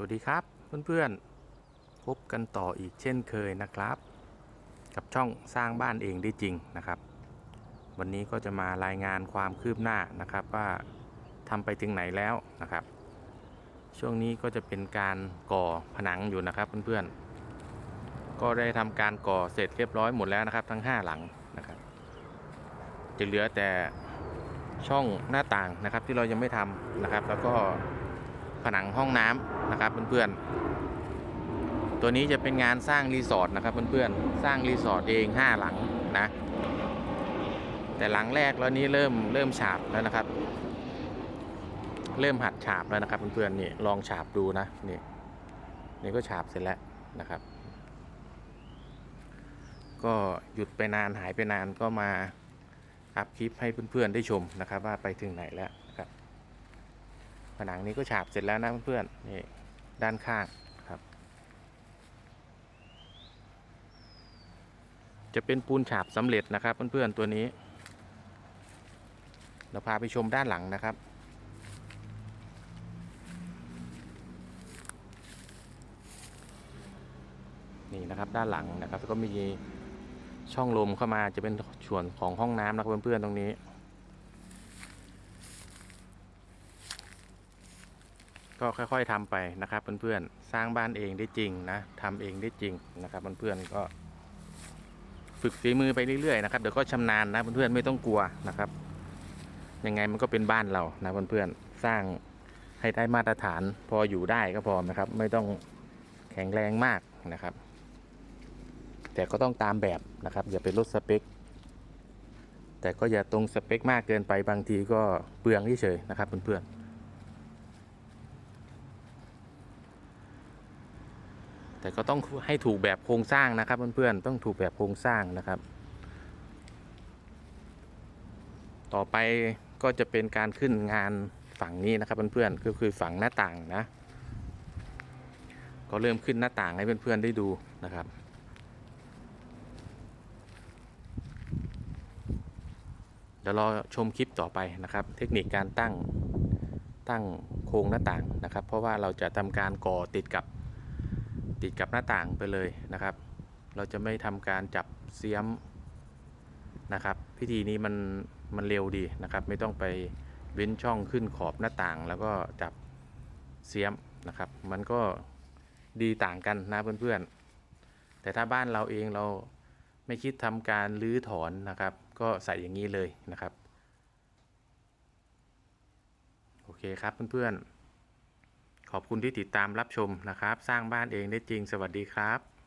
วัสดีครับเพื่อนๆ พบกันต่ออีกเช่นเคยนะครับ กับช่องสร้างบ้านเองได้จริงนะครับ วันนี้ก็จะมารายงานความคืบหน้านะครับว่าทำไปถึงไหนแล้วนะครับ ช่วงนี้ก็จะเป็นการก่อผนังอยู่นะครับเพื่อนๆ ก็ได้ทำการก่อเสร็จเรียบร้อยหมดแล้วนะครับ ทั้ง 5 หลังนะครับ จะเหลือแต่ช่องหน้าต่างนะครับที่เรายังไม่ทำนะครับ แล้วก็ ผนังห้องน้ำนะครับเพื่อนๆ ตัวนี้จะเป็นงานสร้างรีสอร์ทนะครับเพื่อนๆ สร้างรีสอร์ทเอง 5 หลังนะ แต่หลังแรกแล้วนี้เริ่มเริ่มฉาบแล้วนะครับ เริ่มหัดฉาบแล้วนะครับเพื่อนๆ นี่ลองฉาบดูนะนี่นี่ก็ฉาบเสร็จแล้วนะครับ ก็หยุดไปนานหายไปนานก็มาอัพคลิปให้เพื่อนๆ ได้ชมนะครับ ว่าไปถึงไหนแล้ว ผนังนี้ก็ฉาบเสร็จแล้วนะเพื่อนๆนี่ด้านข้างครับ จะเป็นปูนฉาบสำเร็จนะครับเพื่อนๆตัวนี้ เราพาไปชมด้านหลังนะครับนี่นะครับด้านหลังนะครับแล้วก็มีช่องลมเข้ามาจะเป็นส่วนของห้องน้ำนะครับเพื่อนๆตรงนี้ ก็ค่อยๆทำไปนะครับเพื่อนๆ สร้างบ้านเองได้จริงนะทำเองได้จริงนะครับเพื่อนๆก็ ฝึกฝีมือไปเรื่อยๆนะครับเดี๋ยวก็ชำนาญนะเพื่อนๆไม่ต้องกลัวนะครับ ยังไงมันก็เป็นบ้านเรานะเพื่อนๆสร้างให้ได้มาตรฐานพออยู่ได้ก็พอนะครับ ไม่ต้องแข็งแรงมากนะครับ แต่ก็ต้องตามแบบนะครับ อย่าไปลดสเปค แต่ก็อย่าตรงสเปคมากเกินไปบางทีก็เปลืองเฉยๆนะครับเพื่อนๆ แต่ก็ต้องให้ถูกแบบโครงสร้างนะครับเพื่อนๆต้องถูกแบบโครงสร้างนะครับ ต่อไปก็จะเป็นการขึ้นงานฝั่งนี้นะครับเพื่อนๆก็คือฝั่งหน้าต่างนะ ก็เริ่มขึ้นหน้าต่างให้เพื่อนๆได้ดูนะครับเดี๋ยวรอชมคลิปต่อไปนะครับ เทคนิคการตั้งตั้งโครงหน้าต่างนะครับ เพราะว่าเราจะทำการก่อติดกับ ติดกับหน้าต่างไปเลยนะครับ เราจะไม่ทำการจับเสียมนะครับ พิธีนี้มันมันเร็วดีนะครับ ไม่ต้องไปเว้นช่องขึ้นขอบหน้าต่าง แล้วก็จับเสียมนะครับ มันก็ดีต่างกันนะเพื่อนๆ แต่ถ้าบ้านเราเองเราไม่คิดทำการรื้อถอนนะครับ ก็ใส่อย่างนี้เลยนะครับ โอเคครับเพื่อนๆ ขอบคุณที่ติดตามรับชมนะครับ สร้างบ้านเองได้จริง สวัสดีครับ